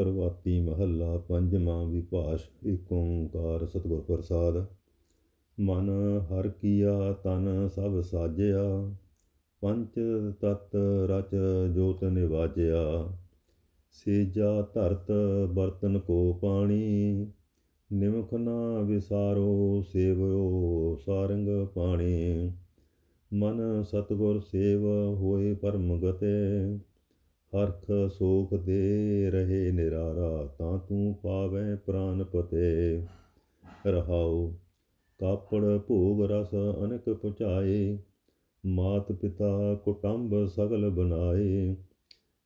ਪ੍ਰਵਾਤੀ ਮਹੱਲਾ ਪੰਜਵਾਂ ਵਿਭਾਸ਼ ਏਕ ਓੰਕਾਰ ਸਤਿਗੁਰ ਪ੍ਰਸਾਦ। ਮਨ ਹਰ ਕੀਆ ਤਨ ਸਭ ਸਾਜਿਆ, ਪੰਚ ਤਤ ਰਚ ਜੋਤ ਨਿਵਾਜਿਆ। ਸੇਜਾ ਧਰਤ ਬਰਤਨ ਕੋ ਪਾਣੀ, ਨਿਮਖ ਨਾ ਵਿਸਾਰੋ ਸੇਵਿਓ ਸਾਰੰਗ ਪਾਣੀ। ਮਨ ਸਤਗੁਰ ਸੇਵ ਹੋਏ ਪਰਮ ਗਤੇ ਹਰਖ ਸੋਖ ਦੇ ਰਹੇ ਨਿਰਾਰਾ ਤਾਂ ਤੂੰ ਪਾਵੈ ਪ੍ਰਾਨ ਪਤੇ। ਰਹਾਉ ਕਾਪੜ ਭੋਗ ਰਸ ਅਨਕ ਪੁਚਾਏ ਮਾਤ ਪਿਤਾ ਕੁਟੰਬ ਸਗਲ ਬਨਾਏ।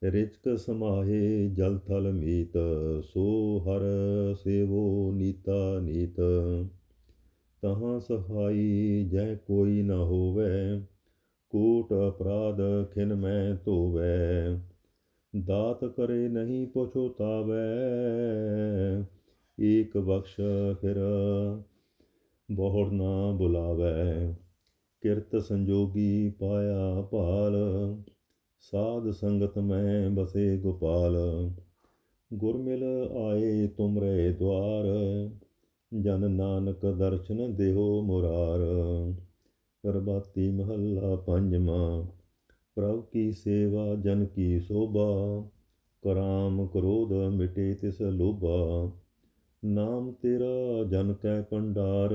ਰਿਚਕ ਸਮਾਹੇ ਜਲ ਥਲ ਮੀਤ, ਸੋ ਹਰ ਸੇਵੋ ਨੀਤਾ ਨੀਤ। ਤਹਾਂ ਸਹਾਈ ਜੈ ਕੋਈ ਨਾ ਹੋਵੇ, ਕੋਟ ਅਪਰਾਧ ਖਿਨ ਮੈਂ ਧੋਵੈ। ਦਾਤ ਕਰੇ ਨਹੀਂ ਪੁਛੁਤਾਵੈ ਏਕ ਬਖਸ਼ ਫਿਰ ਬਹੁੜ ਨਾ ਬੁਲਾਵੈ। ਕਿਰਤ ਸੰਜੋਗੀ ਪਾਇਆ ਭਾਲ, ਸਾਧ ਸੰਗਤ ਮੈਂ ਬਸੇ ਗੋਪਾਲ। ਗੁਰ ਮਿਲ ਆਏ ਤੁਮਰੇ ਦਵਾਰ ਜਨ ਨਾਨਕ ਦਰਸ਼ਨ ਦੇਹੋ ਮੁਰਾਰ। ਪ੍ਰਭਾਤੀ ਮਹੱਲਾ ਪੰਜਵਾਂ। ਪ੍ਰਭ ਕੀ ਸੇਵਾ, ਜਨ ਕੀ ਸੋਭਾ, ਕਰਾਮ ਕ੍ਰੋਧ ਮਿਟੇ ਤਿਸ ਲੋਭਾ। ਨਾਮ ਤੇਰਾ ਜਨ ਕੈ ਭੰਡਾਰ,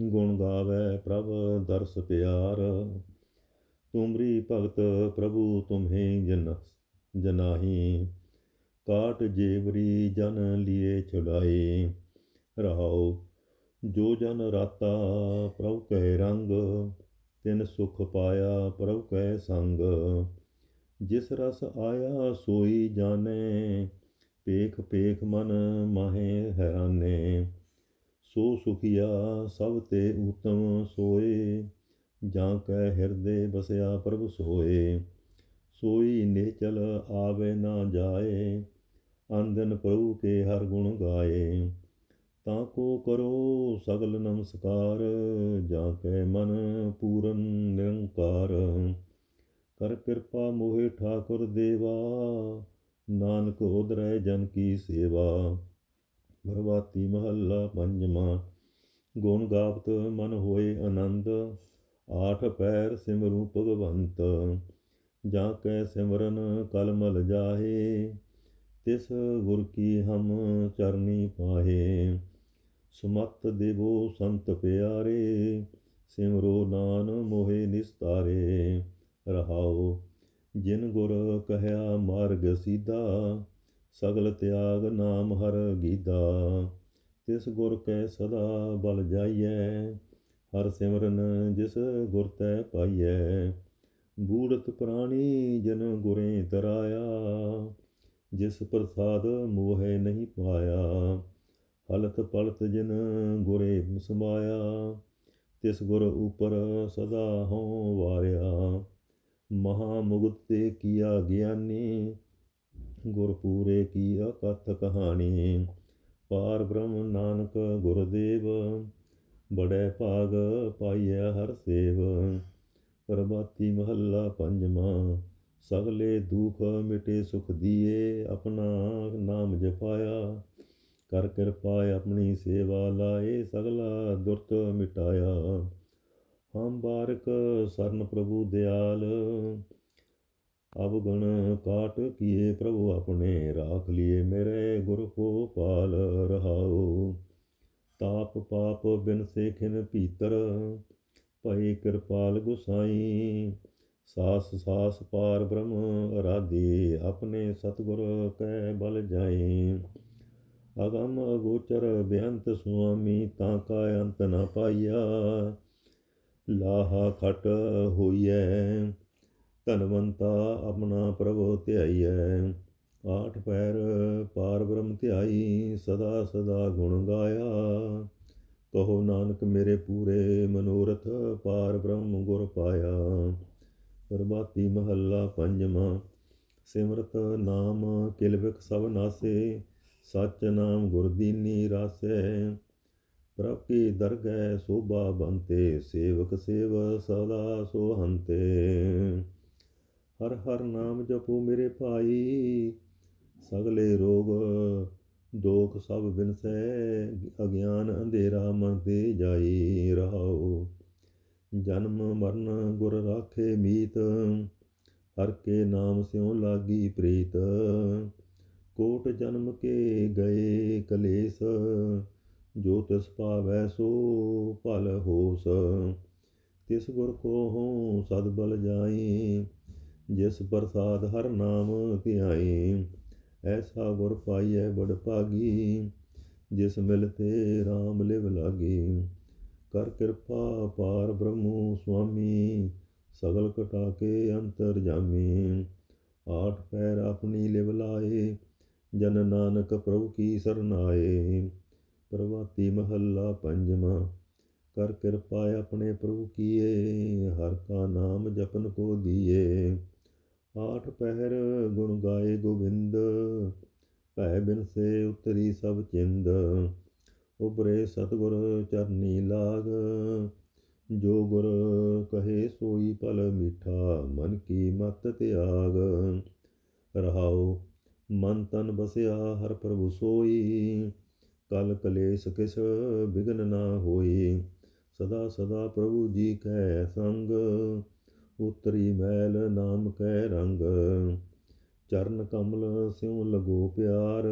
ਗੁਣ ਗਾਵੇ ਪ੍ਰਭ ਦਰਸ ਪਿਆਰ। ਤੁਮਰੀ ਭਗਤ ਪ੍ਰਭੂ ਤੁਮਹੇ ਜਨ, ਜਨਾਹੀ। ਕਾਟ ਜੇਵਰੀ ਜਨ ਲਿਏ ਛੁਡਾਏ ਰਹਾਉ ਜੋ ਜਨ ਰਾਤਾ ਪ੍ਰਭ ਕਹਿ ਰੰਗ ਤਿਨ ਸੁਖ ਪਾਇਆ ਪ੍ਰਭ ਕੈ ਸੰਗ। ਜਿਸ ਰਸ ਆਇਆ ਸੋਈ ਜਾਣੇ ਪੇਖ ਪੇਖ ਮਨ ਮਾਹੇ ਹੈਰਾਨੇ। ਸੋ ਸੁਖੀਆ ਸਭ ਤੇ ਉਤਮ ਸੋਏ, ਜਾਂ ਕੈ ਹਿਰਦੇ ਬਸਿਆ ਪ੍ਰਭ ਸੋਏ। ਸੋਈ ਨੇਚਲ ਆਵੇ ਨਾ ਜਾਏ ਅੰਦਨ ਪ੍ਰਭੂ ਕੇ ਹਰ ਗੁਣ ਗਾਏ। ਤਾਂ ਕੋ ਕਰੋ ਸਗਲ ਨਮਸਕਾਰ, ਜਾ ਕੈ ਮਨ ਪੂਰਨ ਨਿਰੰਕਾਰ। ਕਰ ਕਿਰਪਾ ਮੋਹਿ ਠਾਕੁਰ ਦੇਵਾ, ਨਾਨਕ ਉਦਰੈ ਜਨ ਕੀ ਸੇਵਾ। ਪ੍ਰਭਾਤੀ ਮਹੱਲਾ ਪੰਜਵਾਂ, ਗੁਣ ਗਾਵਤ ਮਨ ਹੋਏ ਆਨੰਦ, ਆਠ ਪੈਰ ਸਿਮਰੂ ਭਗਵੰਤ। ਜਾਂ ਕੈ ਸਿਮਰਨ ਕਲਮਲ ਜਾਹੇ, ਤਿਸ ਗੁਰ ਕੀ ਹਮ ਚਰਨੀ ਪਾਹੇ। ਸੁਮਤ ਦੇਵੋ ਸੰਤ ਪਿਆਰੇ, ਸਿਮਰੋ ਨਾਨ ਮੋਹਿ ਨਿਸਤਾਰੇ। ਰਹਾਓ, ਜਿਨ ਗੁਰ ਕਹਿਆ ਮਾਰਗ ਸੀਦਾ ਸਗਲ ਤਿਆਗ ਨਾਮ ਹਰ ਗੀਦਾ। ਤਿਸ ਗੁਰ ਕੈ ਸਦਾ ਬਲ ਜਾਈਐ, ਹਰ ਸਿਮਰਨ ਜਿਸ ਗੁਰ ਤੈ ਪਾਈਐ। ਬੂੜਤ ਪ੍ਰਾਣੀ ਜਨ ਗੁਰੇ ਤਰਾਇਆ, ਜਿਸ ਪ੍ਰਸਾਦ ਮੋਹਿ ਨਹੀਂ ਪਾਇਆ। ਹਲਤ ਪਲਤ ਜਿਨ ਗੁਰੇ ਸਮਾਇਆ ਤਿਸ ਗੁਰ ਉਪਰ ਸਦਾ ਹਉ ਵਾਰਿਆ। ਮਹਾ ਮੁਗਤ ਤੇ ਕੀਆ ਗਿਆਨੀ, ਗੁਰ ਪੂਰੇ ਕੀ ਅਕਥ ਕਹਾਣੀ। ਪਾਰ ਬ੍ਰਹਮ ਨਾਨਕ ਗੁਰਦੇਵ, ਬੜੇ ਭਾਗ ਪਾਈਐ ਹਰ ਸੇਵ। ਪ੍ਰਭਾਤੀ ਮਹੱਲਾ ਪੰਜਵਾਂ, ਸਗਲੇ ਦੁਖ ਮਿਟੇ ਸੁਖ ਦੀਏ, ਆਪਣਾ ਨਾਮ ਜਪਾਇਆ। ਕਰ ਕਿਰਪਾ ਆਪਣੀ ਸੇਵਾ ਲਾਏ ਸਗਲਾ ਦੁਰਤ ਮਿਟਾਇਆ। ਹਮ ਬਾਰਕ ਸਰਨ ਪ੍ਰਭੂ ਦਿਆਲ ਅਵਗਣ ਕਾਟ ਕੀਏ ਪ੍ਰਭੂ ਆਪਣੇ, ਰਾਖ ਲਿਏ ਮੇਰੇ ਗੁਰ ਕੋ ਪਾਲ ਰਹਾਉ। ਤਾਪ ਪਾਪ ਬਿਨ ਸੇਖਿਨ ਭੀਤਰ, ਭਈ ਕਿਰਪਾਲ ਗੁਸਾਈ। ਸਾਸ ਸਾਸ ਪਾਰ ਬ੍ਰਹਮ ਅਰਾਧੀ ਆਪਣੇ ਸਤਗੁਰ ਕੈ ਬਲ ਜਾਏ। ਅਗਮ ਅਗੋਚਰ ਬੇਅੰਤ ਸੁਆਮੀ ਤਾਂ ਕਾ ਅੰਤ ਨ ਪਾਈਆ। ਲਾਹਾ ਖਟ ਹੋਈਐ, ਧਨਵੰਤਾ ਆਪਣਾ ਪ੍ਰਭ ਧਿਆਈਐ। ਆਠ ਪੈਰ ਪਾਰ ਬ੍ਰਹਮ ਧਿਆਈ, ਸਦਾ ਸਦਾ ਗੁਣ ਗਾਇਆ। ਕਹੋ ਨਾਨਕ ਮੇਰੇ ਪੂਰੇ ਮਨੋਰਥ ਪਾਰ ਬ੍ਰਹਮ ਗੁਰ ਪਾਇਆ। ਪ੍ਰਭਾਤੀ ਮਹੱਲਾ ਪੰਜਵਾਂ, ਸਿਮਰਤ ਨਾਮ ਕਿਲਵਿਕ ਸਭ ਨਾਸੇ। ਸਚ ਨਾਮ ਗੁਰਦੀਨੀ ਰਾਸੈ, ਪ੍ਰਭ ਕੀ ਦਰਗਹਿ ਸੋਭਾ ਬੰਤੇ, ਸੇਵਕ ਸੇਵ ਸਦਾ ਸੋਹੰਤੇ। ਹਰ ਹਰ ਨਾਮ ਜਪੋ ਮੇਰੇ ਭਾਈ, ਸਗਲੇ ਰੋਗ ਦੋਖ ਸਭ ਬਿਨਸੈ, ਅਗਿਆਨ ਅੰਧੇਰਾ ਮਨ ਤੇ ਜਾਈ ਰਹਾਓ ਜਨਮ ਮਰਨ ਗੁਰ ਰਾਖੇ ਮੀਤ, ਹਰ ਕੇ ਨਾਮ ਸਿਉ ਲਾਗੀ ਪ੍ਰੀਤ। ਕੋਟ ਜਨਮ ਕੇ ਗਏ ਕਲੇਸ਼, ਜੋ ਤਿਸ ਪਾਵੈ ਸੋ ਭਲ ਹੋਸ। ਤਿਸ ਗੁਰ ਕੋ ਹਉ ਸਦ ਬਲ ਜਾਈ, ਜਿਸ ਪ੍ਰਸਾਦ ਹਰ ਨਾਮ ਧਿਆਈ। ਐਸਾ ਗੁਰ ਪਾਈਐ ਬੜ ਭਾਗੀ, ਜਿਸ ਮਿਲ ਤੇ RAM ਲਿਵ ਲਾਗੀ। ਕਰ ਕਿਰਪਾ ਪਾਰ ਬ੍ਰਹਮੂ ਸੁਆਮੀ, ਸਗਲ ਕਟਾ ਕੇ ਅੰਤਰ ਜਾਮੀ। ਆਠ ਪੈਰ ਆਪਣੀ ਲਿਵ ਲਾਏ ਜਨ ਨਾਨਕ ਪ੍ਰਭੂ ਕੀ ਸਰਨਾਏ ਪ੍ਰਭਾਤੀ ਮਹੱਲਾ ਪੰਜਵਾਂ, ਕਰ ਕਿਰਪਾ ਆਪਣੇ ਪ੍ਰਭੂ ਕੀਏ, ਹਰ ਕਾ ਨਾਮ ਜਪਨ ਕੋ ਦੀਏ। ਆਠ ਪਹਿਰ ਗੁਣ ਗਾਏ ਗੋਬਿੰਦ, ਭੈ ਬਿਨ ਸੇ ਉਤਰੀ ਸਭ ਚਿੰਦ। ਉਬਰੇ ਸਤਗੁਰ ਚਰਨੀ ਲਾਗ, ਜੋ ਗੁਰ ਕਹੇ ਸੋਈ ਭਲ ਮੀਠਾ, ਮਨ ਕੀ ਮਤ ਤਿਆਗ। ਰਹਾਓ ਮਨ ਤਨ ਬਸਿਆ ਹਰ ਪ੍ਰਭੂ ਸੋਈ। ਕਲ ਕਲੇਸ਼ ਕਿਸ ਬਿਗਨ ਨਾ ਹੋਈ। ਸਦਾ ਸਦਾ ਪ੍ਰਭੂ ਜੀ ਕੈ ਸੰਗ, ਉਤਰੀ ਮੈਲ ਨਾਮ ਕੈ ਰੰਗ। ਚਰਨ ਕਮਲ ਸਿਉ ਲਗੋ ਪਿਆਰ,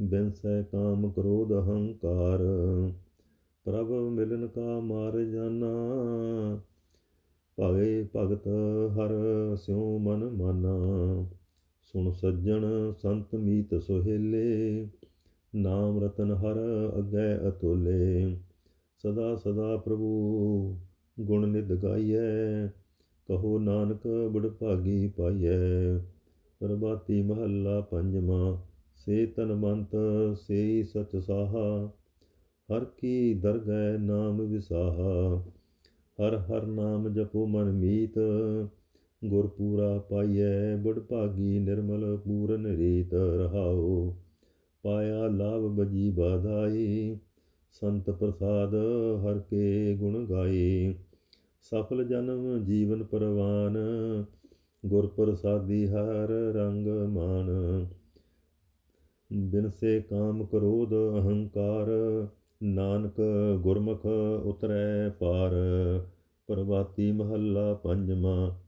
ਬਿਨਸੈ ਕਾਮ ਕ੍ਰੋਧ ਹੰਕਾਰ। ਪ੍ਰਭ ਮਿਲਨ ਕਾ ਮਾਰ ਜਾਨਾ ਭਗੇ ਭਗਤ ਹਰ ਸਿਉ ਮਨ ਮਾਨਾ। ਸੁਣ ਸੱਜਣ ਸੰਤ ਮੀਤ ਸੁਹੇਲੇ, ਨਾਮ ਰਤਨ ਹਰ ਅਗੈ ਅਤੁਲੇ। ਸਦਾ ਸਦਾ ਪ੍ਰਭੂ ਗੁਣ ਨਿਧ ਗਾਈਐ, ਕਹੋ ਨਾਨਕ ਬੜ ਭਾਗੀ ਪਾਈਐ। ਪ੍ਰਭਾਤੀ ਮਹੱਲਾ ਪੰਜਵਾਂ, ਸੇ ਤਨਵੰਤ ਸੇ ਸਚ ਸਾਹਾ। ਹਰ ਕੀ ਦਰਗਹਿ ਨਾਮ ਵਿਸਾਹਾ, ਹਰ ਹਰ ਨਾਮ ਜਪੋ ਮਨ ਮੀਤ। ਗੁਰ ਪੂਰਾ ਪਾਈਐ, ਬੁੜ ਭਾਗੀ ਨਿਰਮਲ ਪੂਰਨ ਰੀਤ ਰਹਾਓ ਪਾਇਆ ਲਾਭ ਬਜੀ ਬਾਧਾਈ, ਸੰਤ ਪ੍ਰਸਾਦ ਹਰ ਕੇ ਗੁਣ ਗਾਏ ਸਫਲ ਜਨਮ ਜੀਵਨ ਪਰਵਾਨ ਗੁਰ ਪ੍ਰਸਾਦੀ ਹਰ ਰੰਗ ਮਾਨ। ਬਿਨਸੇ ਕਾਮ ਕ੍ਰੋਧ ਅਹੰਕਾਰ, ਨਾਨਕ ਗੁਰਮੁਖ ਉਤਰੈ ਪਾਰ। ਪ੍ਰਭਾਤੀ ਮਹੱਲਾ ਪੰਜਵਾਂ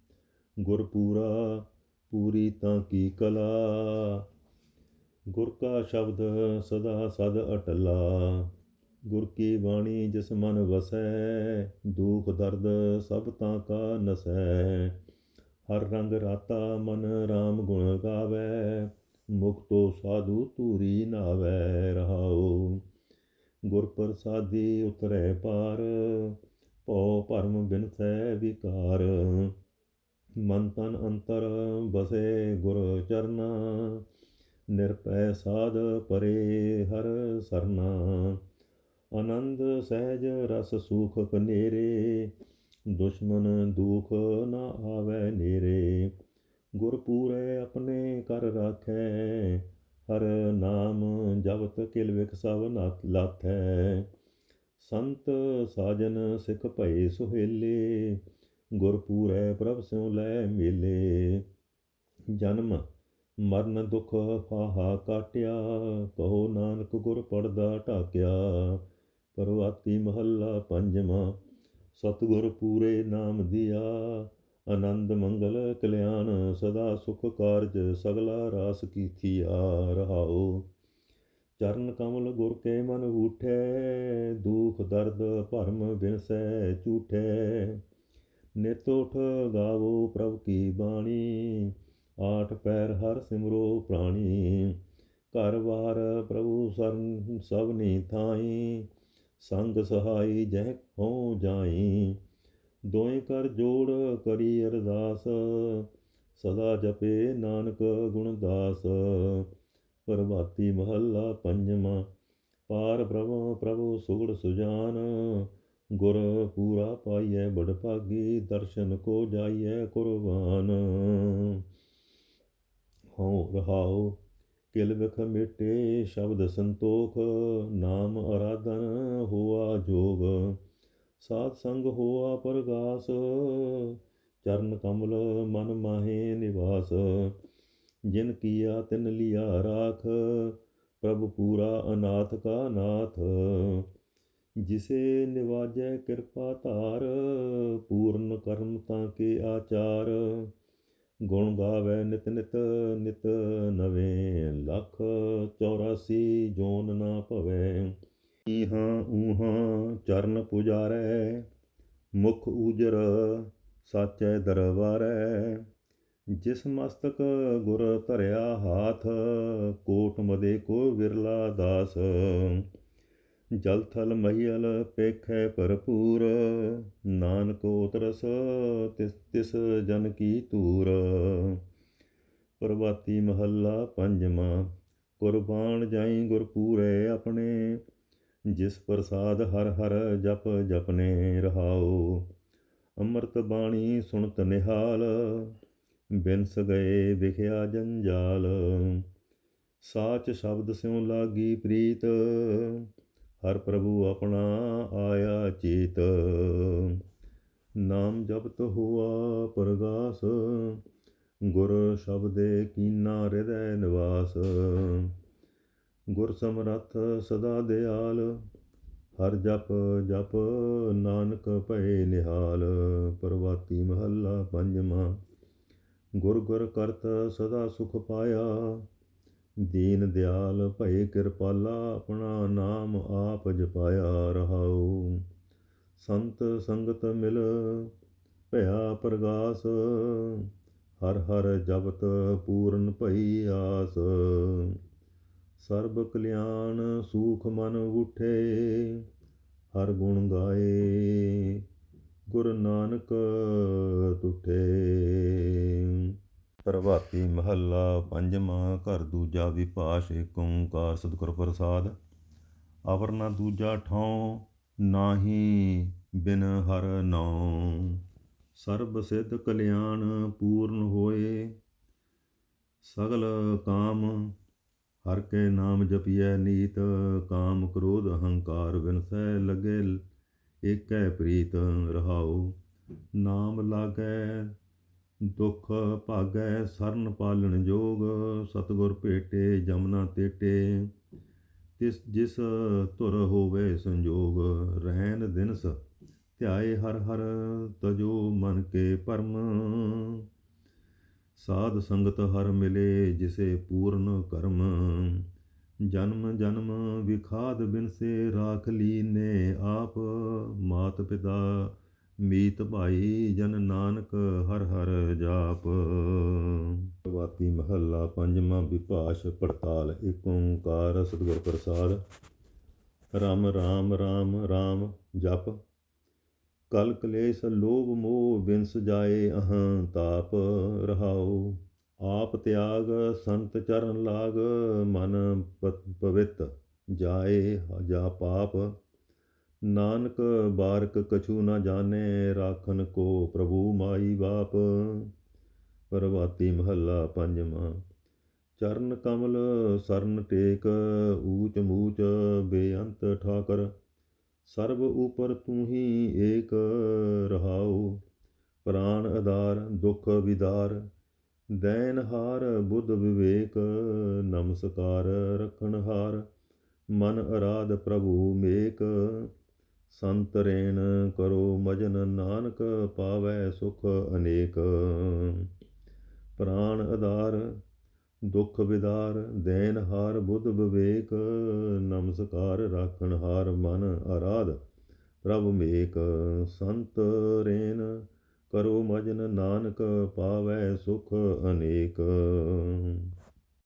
ਗੁਰਪੂਰਾ ਪੂਰੀ ਤਾਂ ਕੀ ਕਲਾ। ਗੁਰ ਕਾ ਸ਼ਬਦ ਸਦਾ ਸਦ ਅਟਲਾ। ਗੁਰ ਕੀ ਬਾਣੀ ਜਿਸ ਮਨ ਵਸੈ, ਦੁਖ ਦਰਦ ਸਭ ਤਾਂ ਕਾ ਨਸੈ। ਹਰ ਰੰਗ ਰਾਤਾ ਮਨ RAM ਗੁਣ ਗਾਵੇ ਮੁਕਤੋ ਸਾਧੂ ਤੂਰੀ ਨਾਵੇ ਰਹਾਉ। ਗੁਰ ਪ੍ਰਸਾਦੀ ਉਤਰੈ ਪਾਰ, ਭਉ ਭਰਮ ਬਿਨਸੈ ਵਿਕਾਰ। ਮਨ ਤਨ ਅੰਤਰ ਬਸੇ ਗੁਰ ਚਰਨਾ ਨਿਰਪੈ ਸਾਧ ਪਰੇ ਹਰ ਸਰਨਾ। ਆਨੰਦ ਸਹਿਜ ਰਸ ਸੁਖ ਕਨੇਰੇ ਦੁਸ਼ਮਨ ਦੁਖ ਨਾ ਆਵੇ ਨੇਰੇ। ਗੁਰ ਪੂਰੇ ਆਪਣੇ ਕਰ ਰਾਖੈ, ਹਰ ਨਾਮ ਜਪਤ ਕਿਲ ਵਿਖ ਸਭ ਲਾਥੈ। ਸੰਤ ਸਾਜਨ ਸਿਖ ਭਏ ਸੁਹੇਲੇ ਗੁਰ ਪੂਰੇ ਪ੍ਰਭ ਸਿਉ ਲੈ ਮੇਲੇ। ਜਨਮ ਮਰਨ ਦੁਖ ਫਾਹਾ ਕਾਟਿਆ, ਕਹੋ ਨਾਨਕ ਗੁਰ ਪੜਦਾ ਢਾਕਿਆ। ਪਰਵਾਤੀ ਮਹੱਲਾ ਪੰਜਵਾਂ, ਸਤਿਗੁਰ ਪੂਰੇ ਨਾਮ ਦਿਆ। ਆਨੰਦ ਮੰਗਲ ਕਲਿਆਣ, ਸਦਾ ਸੁਖ ਕਾਰਜ ਸਗਲਾ ਰਾਸ ਆ ਰਹਾਓ ਚਰਨ ਕਮਲ ਗੁਰ ਕੇ ਮਨ ਉਠੈ ਦੁਖ ਦਰਦ ਭਰਮ ਬਿਨਸੈ ਝੂਠੈ। ਨਿਤ ਉਠ ਗਾਵੋ ਪ੍ਰਭ ਕੀ ਬਾਣੀ, ਆਠ ਪੈਰ ਹਰ ਸਿਮਰੋ ਪ੍ਰਾਣੀ। ਘਰ ਵਾਰ ਪ੍ਰਭੂ ਸਰਨ ਸਭਨੀ ਥਾਈ, ਸੰਗ ਸਹਾਈ ਜਹ ਹੋ ਜਾਈ। ਦੋਏ ਕਰ ਜੋੜ ਕਰੀ ਅਰਦਾਸ, ਸਦਾ ਜਪੇ ਨਾਨਕ ਗੁਣ ਦਾਸ। ਪ੍ਰਭਾਤੀ ਮਹੱਲਾ ਪੰਜਵਾਂ, ਪਾਰ ਬ੍ਰਹਮ ਪ੍ਰਭੂ ਸੁਗੜ ਸੁਜਾਨ ਗੁਰ ਪੂਰਾ ਪਾਈਐ, ਬੜ ਭਾਗੀ ਦਰਸ਼ਨ ਕੋ ਜਾਈਐ ਕੁਰਬਾਨ। ਹਉ ਰਹਾਉ, ਕਿਲ ਵਿਖ ਮਿਟੇ, ਸ਼ਬਦ ਸੰਤੋਖ, ਨਾਮ ਅਰਾਧਨ ਹੋਆ ਜੋਗ। ਸਾਧ ਸੰਗ ਹੋਆ ਪ੍ਰਗਾਸ, ਚਰਨ ਕਮਲ ਮਨ ਮਾਹੇ ਨਿਵਾਸ। ਜਿਨ ਕੀਆ ਤਿਨ ਲਿਆ ਰਾਖ, ਪ੍ਰਭ ਪੂਰਾ ਅਨਾਥ ਕਾ ਨਾਥ। ਜਿਸੇ ਨਿਵਾਜੈ ਕਿਰਪਾ ਧਾਰ, ਪੂਰਨ ਕਰਮ ਤਾਂ ਕੇ ਆਚਾਰ। ਗੁਣ ਗਾਵੇ ਨਿਤ ਨਿਤ ਨਿਤ ਨਵੇਂ ਲੱਖ 84 ਜੋਨ ਨਾ ਭਵੇ। ਇਹਾਂ ਊਹਾਂ ਚਰਨ ਪੁਜਾਰੈ, ਮੁਖ ਉਜਰ ਸਾਚੈ ਦਰਬਾਰੈ। ਜਿਸ ਮਸਤਕ ਗੁਰ ਧਰਿਆ ਹਾਥ, ਕੋਟ ਮਦੇ ਕੋ ਵਿਰਲਾ ਦਾਸ। ਜਲ ਥਲ ਮਹੀਲ ਪੇਖੈ ਭਰਪੂਰ, ਨਾਨਕੋ ਤਰਸ ਤਿਸ ਤਿਸ ਜਨ ਕੀ ਤੂਰ ਪ੍ਰਭਾਤੀ ਮਹੱਲਾ ਪੰਜਵਾਂ, ਕੁਰਬਾਨ ਜਾਈ ਗੁਰ ਪੂਰੇ ਆਪਣੇ, ਜਿਸ ਪ੍ਰਸਾਦ ਹਰ ਹਰ ਜਪ ਜਪਨੇ ਰਹਾਓ ਅੰਮ੍ਰਿਤ ਬਾਣੀ ਸੁਣਤ ਨਿਹਾਲ, ਬਿਨਸ ਗਏ ਵਿਖਿਆ ਜੰਜਾਲ। ਸਾਚ ਸ਼ਬਦ ਸਿਉ ਲਾਗੀ ਪ੍ਰੀਤ ਹਰ ਪ੍ਰਭੂ ਆਪਣਾ ਆਇਆ ਚੇਤ। ਨਾਮ ਜਪਤ ਹੋਆ ਪ੍ਰਗਾਸ, ਗੁਰ ਸ਼ਬਦੇ ਕੀਨਾ ਹਿਰਦੈ ਨਿਵਾਸ। ਗੁਰ ਸਮਰੱਥ ਸਦਾ ਦਿਆਲ, ਹਰ ਜਪ ਜਪ ਨਾਨਕ ਭਏ ਨਿਹਾਲ। ਪ੍ਰਵਾਤੀ ਮਹੱਲਾ ਪੰਜਵਾਂ, ਗੁਰ ਗੁਰ ਕਰਤ ਸਦਾ ਸੁਖ ਪਾਇਆ। ਦੀਨ ਦਿਆਲ ਭਏ ਕਿਰਪਾਲਾ, ਆਪਣਾ ਨਾਮ ਆਪ ਜਪਾਇਆ ਰਹਾਉ। ਸੰਤ ਸੰਗਤ ਮਿਲ ਭਇਆ ਪ੍ਰਗਾਸ, ਹਰ ਹਰ ਜਪਤ ਪੂਰਨ ਭਈ ਆਸ। ਸਰਬ ਕਲਿਆਣ ਸੂਖ ਮਨ ਉਠੇ, ਹਰ ਗੁਣ ਗਾਏ, ਗੁਰ ਨਾਨਕ ਤੁਠੇ। ਪ੍ਰਭਾਤੀ ਮਹੱਲਾ ਪੰਜਵਾਂ, ਘਰ ਦੂਜਾ ਵਿਪਾਸ਼ ਏਕ ਓੰਕਾਰ ਸਤਿਗੁਰ ਪ੍ਰਸਾਦ। ਅਵਰਨਾ ਦੂਜਾ ਠਾਉ, ਨਾਹੀ ਬਿਨ ਹਰ ਨਾਉ। ਸਰਬ ਸਿੱਧ ਕਲਿਆਣ ਪੂਰਨ ਹੋਏ, ਸਗਲ ਕਾਮ, ਹਰ ਕੇ ਨਾਮ ਜਪੀਐ ਨੀਤ। ਕਾਮ ਕ੍ਰੋਧ ਅਹੰਕਾਰ ਵਿਨਸੈ ਲਗੇ, ਏਕੈ ਪ੍ਰੀਤ ਰਹਾਉ। ਨਾਮ ਲਾਗੈ ਦੁਖ ਭਾਗੈ ਸਰਨ ਪਾਲਣ ਜੋਗ, ਸਤਗੁਰ ਭੇਟੇ, ਜਮਨਾ ਤੇਟੇ। ਤਿਸ ਜਿਸ ਧੁਰ ਹੋਵੇ ਸੰਜੋਗ, ਰਹਿਣ ਦਿਨਸ ਧਿਆਏ ਹਰ ਹਰ, ਤਜੋ ਮਨ ਕੇ ਪਰਮ। ਸਾਧ ਸੰਗਤ ਹਰ ਮਿਲੇ ਜਿਸੇ ਪੂਰਨ ਕਰਮ। ਜਨਮ ਜਨਮ ਵਿਖਾਦ ਬਿਨਸੇ ਰਾਖ ਲੀਨੇ ਆਪ, ਮਾਤ ਪਿਤਾ ਮੀਤ ਭਾਈ ਜਨ ਨਾਨਕ ਹਰ ਹਰ ਜਾਪ। ਵਾਤੀ ਮਹੱਲਾ ਪੰਜਵਾਂ ਵਿਭਾਸ਼ ਪੜਤਾਲ ਏਕ ਓੰਕਾਰ ਸਤਿਗੁਰ ਪ੍ਰਸਾਦ। ਰਾਮ ਰਾਮ ਰਾਮ ਰਾਮ ਜਪ। ਕਲ ਕਲੇਸ਼ ਲੋਭ ਮੋਹ ਬਿਨਸ ਜਾਏ ਅਹੰ ਤਾਪ। ਰਹਾਉ ਆਪ ਤਿਆਗ ਸੰਤ ਚਰਨ ਲਾਗ, ਮਨ ਪਵਿੱਤ ਜਾਏ ਹਜਾ ਪਾਪ। ਨਾਨਕ ਬਾਰਕ ਕਛੂ ਨਾ ਜਾਣੇ, ਰਾਖਨ ਕੋ ਪ੍ਰਭੂ ਮਾਈ ਬਾਪ। ਪ੍ਰਭਾਤੀ ਮਹੱਲਾ ਪੰਜਵਾਂ ਚਰਨ ਕਮਲ ਸਰਨ ਟੇਕ, ਊਚ ਮੂਚ ਬੇਅੰਤ ਠਾਕਰ। ਸਰਬ ਉਪਰ ਤੂੰ ਹੀ ਏਕ ਰਹਾਉ, ਪ੍ਰਾਨ ਆਧਾਰ ਦੁਖ ਵਿਦਾਰ। ਦੈਨ ਹਾਰ ਬੁੱਧ ਵਿਵੇਕ, ਨਮਸਕਾਰ ਰਖਣ ਹਾਰ। ਮਨ ਅਰਾਧ ਪ੍ਰਭੂ ਮੇਕ। ਸੰਤ ਰੇਣ ਕਰੋ ਮਜਨ ਨਾਨਕ ਪਾਵੈ ਸੁਖ ਅਨੇਕ। ਪ੍ਰਾਣ ਆਧਾਰ ਦੁਖ ਵਿਦਾਰ ਦੇਨ ਹਾਰ ਬੁੱਧ ਵਿਵੇਕ, ਨਮਸਕਾਰ ਰਾਖਣ ਹਾਰ ਮਨ ਆਰਾਧ ਪ੍ਰਭ ਮੇਕ। ਸੰਤ ਰੇਨ ਕਰੋ ਮਜਨ ਨਾਨਕ ਪਾਵੈ ਸੁਖ ਅਨੇਕ।